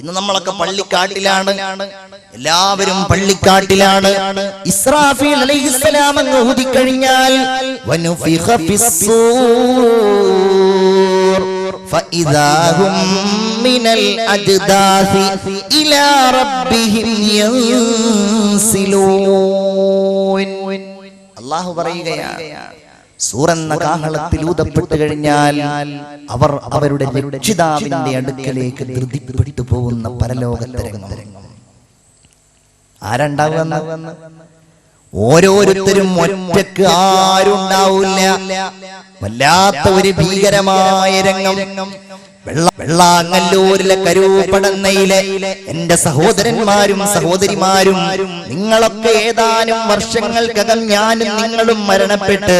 ഇന്ന് നമ്മളൊക്കെ പള്ളിക്കാട്ടിലാണ്. എല്ലാവരും പള്ളിക്കാട്ടിലാണ്. ഇസ്രാഫീൽ അലൈഹിസ്സലാം അങ്ങ് ഊതി കഴിഞ്ഞാൽ വനുഫിഖ ഫിസ്സൂർ ഫഇദാഹും മിനൽ അജ്ദാസി ഇലാ റബ്ബിഹിം യൻസിലൂൻ. അല്ലാഹു പറയുകയാണ് സൂറെന്ന കാഹളത്തിൽ ഊതപ്പെട്ട് കഴിഞ്ഞാൽ അവർ അവരുടെ രക്ഷിതാവിന്റെ അടുക്കലേക്ക് ധൃതിപ്പെട്ടു പോകുന്ന പരലോകത്തരംഗം ആരണ്ടാവുന്ന ഓരോരുത്തരും ഒറ്റയ്ക്ക് ആരുണ്ടാവില്ല. വല്ലാത്ത ഒരു ഭീകരമായ രംഗം. വെള്ളാങ്ങല്ലൂരിലെ കരൂപ്പടന്നയിലെ എന്റെ സഹോദരന്മാരും സഹോദരിമാരും നിങ്ങളൊക്കെ ഏതാനും വർഷങ്ങൾക്കകം ഞാനും നിങ്ങളും മരണപ്പെട്ട്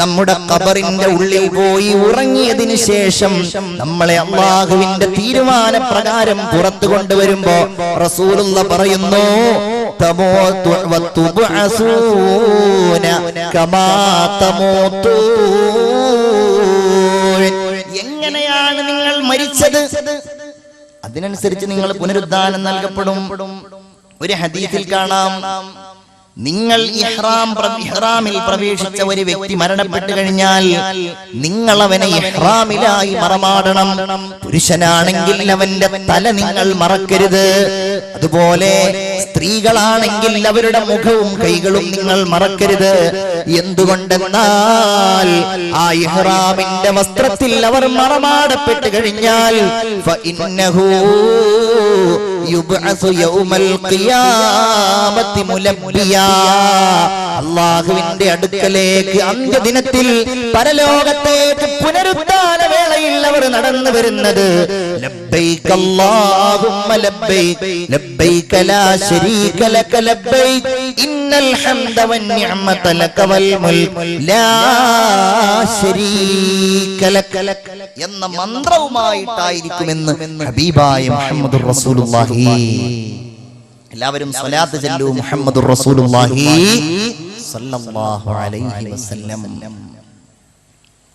നമ്മുടെ കബറിന്റെ ഉള്ളിൽ പോയി ഉറങ്ങിയതിനു ശേഷം നമ്മളെ അള്ളാഹുവിന്റെ തീരുമാന പ്രകാരം പുറത്തു കൊണ്ടുവരുമ്പോ റസൂലുള്ള പറയുന്നു തമോത്തു വത്തുബ്അസൂന കമാ തമോത്തൂൻ മരിച്ചത്. അതിനനുസരിച്ച് നിങ്ങൾ പുനരുദ്ധാനം നൽകപ്പെടും. ഒരു ഹദീസിൽ കാണാം. നിങ്ങൾ ഇഹ്റാം ഇഹ്റാമിൽ പ്രവേശിച്ച ഒരു വ്യക്തി മരണപ്പെട്ടു കഴിഞ്ഞാൽ നിങ്ങൾ അവനെ ഇഹ്റാമിലായി മറമാടണം. പുരുഷനാണെങ്കിൽ അവന്റെ തല നിങ്ങൾ മറക്കരുത്. അതുപോലെ സ്ത്രീകളാണെങ്കിൽ അവരുടെ മുഖവും കൈകളും നിങ്ങൾ മറക്കരുത്. എന്തുകൊണ്ടെന്നാൽ ആ ഇഹ്റാമിന്റെ വസ്ത്രത്തിൽ അവർ മറമാടപ്പെട്ട് കഴിഞ്ഞാൽ അള്ളാഹുവിന്റെ അടുക്കലേക്ക് അന്ത്യദിനത്തിൽ പരലോകത്തേക്ക് പുനരുദ്ധാന അവർ നടന്നു വരുന്നത്. അല്ലാഹുമ്മ ലക ഇന്നൽ ഹംദ ലാ ലക എന്ന മന്ത്രവുമായിട്ടായിരിക്കുമെന്ന് ഹബീബായ റസൂലുള്ളാഹി. എല്ലാവരും സ്വലാത്ത് ചെല്ലു മുഹമ്മദ് റസൂലുള്ളാഹി അലൈഹി വസല്ലം.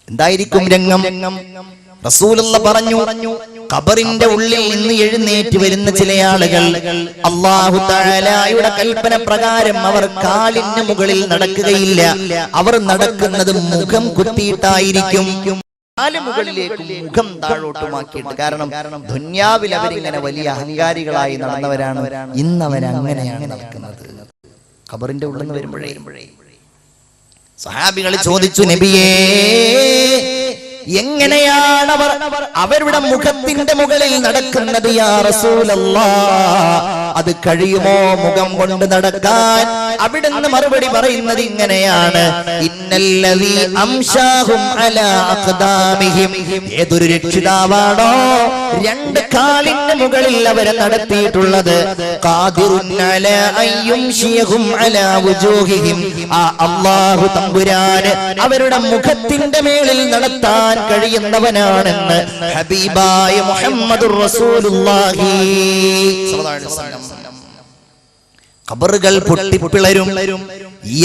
എന്തായിരിക്കും രംഗം? റസൂലുള്ള പറഞ്ഞു ഖബറിന്റെ ഉള്ളിൽ നിന്ന് എഴുന്നേറ്റ് വരുന്ന ചില ആളുകൾ അള്ളാഹു തആലയുടെ കൽപ്പന പ്രകാരം അവർ കാലിന് മുകളിൽ നടക്കുകയില്ല. അവർ നടക്കുന്നത് മുഖം കുത്തിയിട്ടായിരിക്കും. മുഖം താഴോട്ടുമാക്കിയിട്ട്. കാരണം ദുന്യാവിൽ അവരിങ്ങനെ വലിയ അഹങ്കാരികളായി നടന്നവരാണ്. ഇന്ന് അവർ അങ്ങനെയാണ് നടക്കുന്നത്. ഖബറിന്റെ ഉള്ളിൽ നിന്ന് വരുമ്പോഴേ സഹാബികൾ ചോദിച്ചു നബിയേ എങ്ങനെയാണ് അവർ അവരുടെ മുഖത്തിന്റെ മുകളിൽ നടക്കുന്നത് യാ റസൂലല്ലാ? അത് കഴിയുമോ? മുഖം കൊണ്ട് നടക്കാൻ. അവിടുന്ന് മറുപടി പറയുന്നത് ഇങ്ങനെയാണ്. ഏതൊരു രക്ഷിതാവാണോ? രണ്ട് കാലിന്റെ മുകളിൽ അവരെ നടത്തിയിട്ടുള്ളത്. ആ അവരുടെ മുഖത്തിന്റെ മേളിൽ നടത്താൻ കഴിയുന്നവനാണെന്ന്. ഹബീബായ മുഹമ്മദ് റസൂലുള്ളാഹി. സ്വല്ലല്ലാഹു പൊട്ടി പിളരും.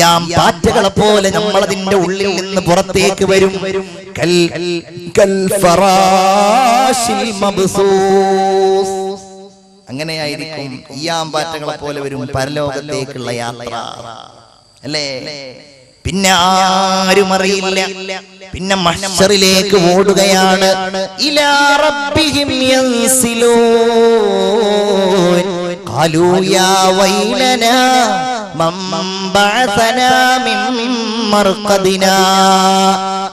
യാം പാറ്റകളെ പോലെ നമ്മൾ അതിന്റെ ഉള്ളിൽ നിന്ന് പുറത്തേക്ക് വരും. കൽ കൽ ഫറാശിൽ മബ്സൂസ്. അങ്ങനെയായിരിക്കും ഈയാം പാറ്റകളെ പോലെ വരും പരലോകത്തേക്കുള്ള യാത്ര. അല്ലേ? പിന്നെ ആരും അറിയില്ല. പിന്നെ മഷറിലേക്ക് ഓടുകയാണ്. ഇലാ റബ്ബിഹിം യൻസിലൂൻ. قالوا يا ويلنا من بعثنا من مرقدنا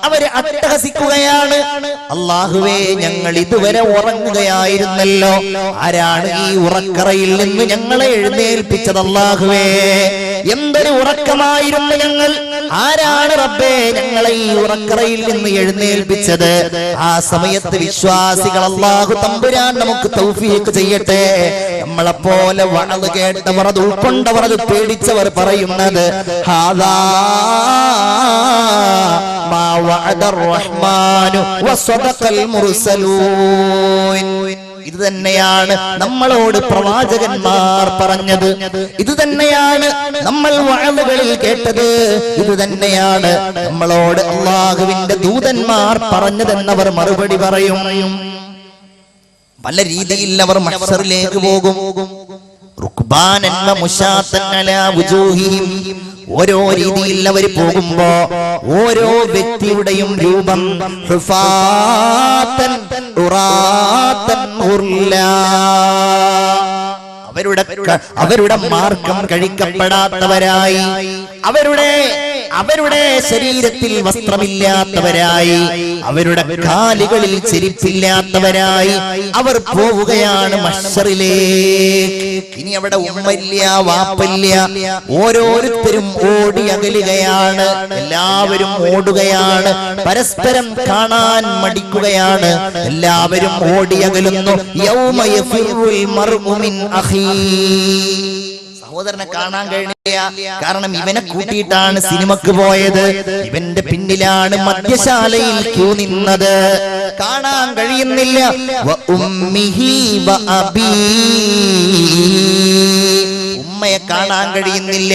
അവർ അട്ടഹസിക്കുകയാണ്. അള്ളാഹുവേ ഞങ്ങൾ ഇതുവരെ ഉറങ്ങുകയായിരുന്നല്ലോ. ആരാണ് ഈ ഉറക്കറയിൽ നിന്ന് ഞങ്ങളെ എഴുന്നേൽപ്പിച്ചത് അള്ളാഹുവേ? എന്തൊരു ഉറക്കമായിരുന്നു ഞങ്ങൾ. ആരാണ് റബ്ബേ ഞങ്ങളെ ഈ ഉറക്കറയിൽ നിന്ന് എഴുന്നേൽപ്പിച്ചത്? ആ സമയത്ത് വിശ്വാസികൾ അള്ളാഹു തമ്പുരാൻ നമുക്ക് തൗഫീഖ് ചെയ്യട്ടെ. നമ്മളെ നമ്മളെപ്പോലെ വണത് കേട്ടവർ അത് ഉൾക്കൊണ്ടവർ അത് പേടിച്ചവർ പറയുന്നത് ഹാദാ മാ وعد الرحمن വസദഖൽ المرسلون. ഇത് തന്നെയാണ് നമ്മളോട് പ്രവാചകന്മാർ പറഞ്ഞത്. ഇത് തന്നെയാണ് നമ്മൾ വാഴവുകളിൽ കേട്ടത്. ഇത് തന്നെയാണ് നമ്മളോട് അള്ളാഹുവിന്റെ ദൂതന്മാർ പറഞ്ഞതെന്നവർ മറുപടി പറയും. പല രീതിയിൽ അവർ മഹ്സറിലേക്ക് പോകും. ഓരോ രീതിയിൽ അവർ പോകുമ്പോ ഓരോ വ്യക്തിയുടെയും രൂപം. അവരുടെ അവരുടെ മാർഗം കഴിക്കപ്പെടാത്തവരായി അവരുടെ അവരുടെ ശരീരത്തിൽ വസ്ത്രമില്ലാത്തവരായി അവരുടെ കാലുകളിൽ ചെരിപ്പില്ലാത്തവരായി അവർ പോവുകയാണ് മഷറിലേക്ക്. ഇനി അവിടെ ഉമ്മല്ല വാപ്പല്ല ഓരോരുത്തരും ഓടി അകലുകയാണ്. എല്ലാവരും ഓടുകയാണ്. പരസ്പരം കാണാൻ മടിക്കുകയാണ്. എല്ലാവരും ഓടി അകലുന്നു. യൗമ യഫിറുൽ മർഉ മിൻ അഖീ. സഹോദരനെ കാണാൻ കഴിഞ്ഞില്ല കാരണം ഇവനെ കൂട്ടിയിട്ടാണ് സിനിമക്ക് പോയത്. ഇവന്റെ പിന്നിലാണ് മദ്യശാലയിൽ ക്യൂ നിന്നത്. കാണാൻ കഴിയുന്നില്ല. കാണാൻ കഴിയുന്നില്ല.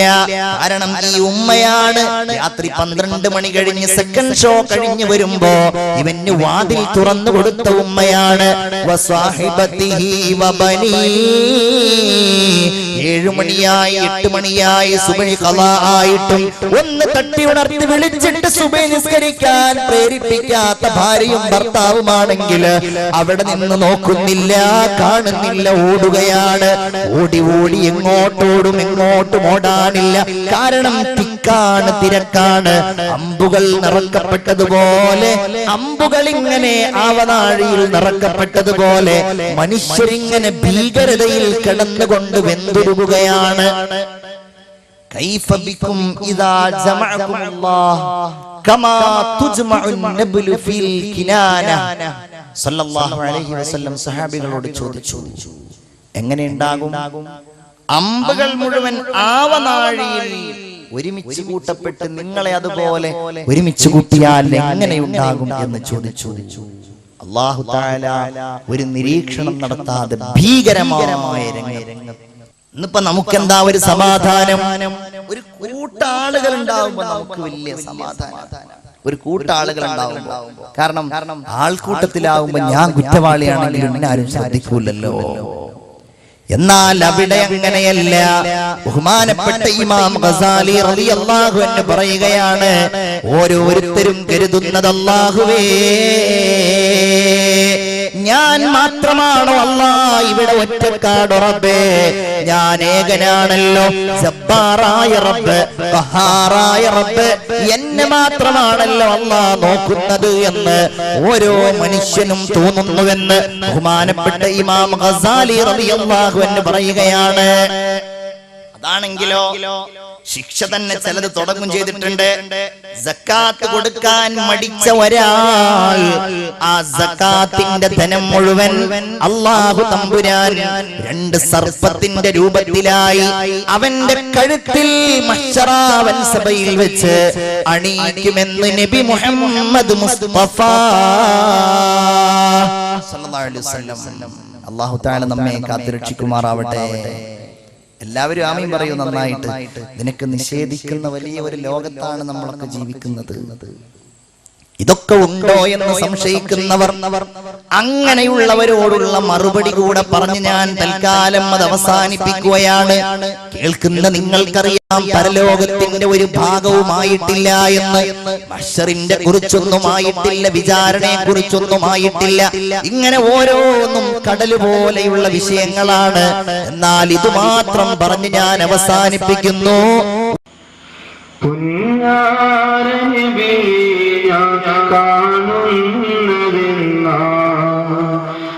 കാരണം ഈ ഉമ്മയാണ്. രാത്രി പന്ത്രണ്ട് മണി കഴിഞ്ഞ് സെക്കൻഡ് ഷോ കഴിഞ്ഞു വരുമ്പോ ഇവന് വാതിൽ തുറന്നു കൊടുത്ത ഉമ്മയാണ്. ഏഴുമണിയായി എട്ട് മണിയായി ഖളാ ആയിട്ടും ഒന്ന് തട്ടി ഉണർത്തി വിളിച്ചിട്ട് സുബഹി നിസ്കരിക്കാൻ പ്രേരിപ്പിക്കാത്ത ഭാര്യയും ഭർത്താവുമാണെങ്കിൽ അവിടെ നിന്ന് നോക്കുന്നില്ല കാണുന്നില്ല ഓടുകയാണ്. ഓടി ഓടി എങ്ങോട്ടോടും എങ്ങോട്ടും ഓടാനില്ല കാരണം തിക്കാണ് തിരക്കാണ്. അമ്പുകൾ നിറക്കപ്പെട്ടതുപോലെ അമ്പുകൾ ഇങ്ങനെ ആവനാഴിയിൽ നിറക്കപ്പെട്ടതുപോലെ മനുഷ്യരിങ്ങനെ ഭീകരതയിൽ കിടന്നുകൊണ്ട് വെന്തുരുകയാണ്. കൈഫബിക്കും കമാ തുജ്മഉൻ ഫിൽ കിനാന. സല്ലല്ലാഹു അലൈഹി വസല്ലം സഹാബികളോട് ചോദിച്ചു എങ്ങനെ ഉണ്ടാകും? അമ്പുകൾ മുഴുവൻ ആവനാഴിയിൽ ഒരുമിച്ച് കൂട്ടപ്പെട്ട് നിങ്ങളെ അതുപോലെ ഒരുമിച്ച് കൂട്ടിയാൽ എങ്ങനെ ഉണ്ടാകും എന്ന് ചോദിച്ചു. അള്ളാഹു താല ഒരു നിരീക്ഷണം നടത്താതെ ഭീകരമായ രംഗം. നമുക്ക് എന്താ ഒരു സമാധാനം? ഒരു കൂട്ടാളുകൾ ഉണ്ടാവുമ്പോ നമുക്ക് വലിയ സമാധാനം. ഒരു കൂട്ടാളുകൾ ഉണ്ടാവുമ്പോ. കാരണം ആൾക്കൂട്ടത്തിലാവുമ്പോ ഞാൻ കുറ്റവാളിയാണെങ്കിലും എന്നെ ആരും ശ്രദ്ധിക്കൂലല്ലോ. എന്നാൽ അവിടെ അങ്ങനെയല്ല. ബഹുമാനപ്പെട്ട ഇമാം ഗസാലി റളിയല്ലാഹു എന്ന് പറയുകയാണ് ഓരോരുത്തരും കരുതുന്നത് അല്ലാഹുവേ. ഞാൻ മാത്രമാണോ അല്ല ഇവിടെ ഒറ്റക്കാട് റബ്ബേ? ഞാൻ ഏകനാണല്ലോ. ജബ്ബാറായ റബ്ബ്. ബഹാറായ റബ്ബ്. എന്നെ മാത്രമാണല്ലോ അല്ല നോക്കുന്നത് എന്ന് ഓരോ മനുഷ്യനും തോന്നുന്നുവെന്ന് ബഹുമാനപ്പെട്ട ഇമാം ഗസാലി റളിയല്ലാഹു അൻഹു പറയുകയാണ്. അതാണെങ്കിലോ ശിക്ഷ തന്നെ ചിലത് തുടങ്ങും ചെയ്തിട്ടുണ്ട്. സക്കാത്ത് കൊടുക്കാൻ മടിച്ച ഒരാൾ. ആ സക്കാത്തിന്റെ ധനം മുഴുവൻ അള്ളാഹു തമ്പുരാൻ രണ്ട് സർപ്പത്തിന്റെ രൂപത്തിലായി അവന്റെ കഴുത്തിൽ മഷറാവൻ സഭയിൽ വെച്ച് അണിയിക്കുമെന്ന് നബി മുഹമ്മദ് മുസ്തഫ. അള്ളാഹു താല നമ്മെ കാത്തുരക്ഷിക്കുമാറാവട്ടെ. എല്ലാവരും ആമയും പറയൂ നന്നായിട്ട്. നിനക്ക് നിഷേധിക്കുന്ന വലിയ ഒരു ലോകത്താണ് നമ്മളൊക്കെ ജീവിക്കുന്നത്. ഇതൊക്കെ ഉണ്ടോ എന്ന് സംശയിക്കുന്നവർ അങ്ങനെയുള്ളവരോടുള്ള മറുപടി കൂടെ പറഞ്ഞ് ഞാൻ തൽക്കാലം അത് അവസാനിപ്പിക്കുകയാണ്. കേൾക്കുന്ന നിങ്ങൾക്കറിയാം പരലോകത്തിന്റെ ഒരു ഭാഗവുമായിട്ടില്ല എന്ന്. മഷറിന്റെ കുറിച്ചൊന്നും ആയിട്ടില്ല വിചാരണയെ കുറിച്ചൊന്നും ആയിട്ടില്ല ഇങ്ങനെ ഓരോന്നും കടൽ പോലെയുള്ള വിഷയങ്ങളാണ്. എന്നാൽ ഇത് മാത്രം പറഞ്ഞ് ഞാൻ അവസാനിപ്പിക്കുന്നു. കാണുന്നതെന്ന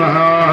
പോകുന്നതെന്ന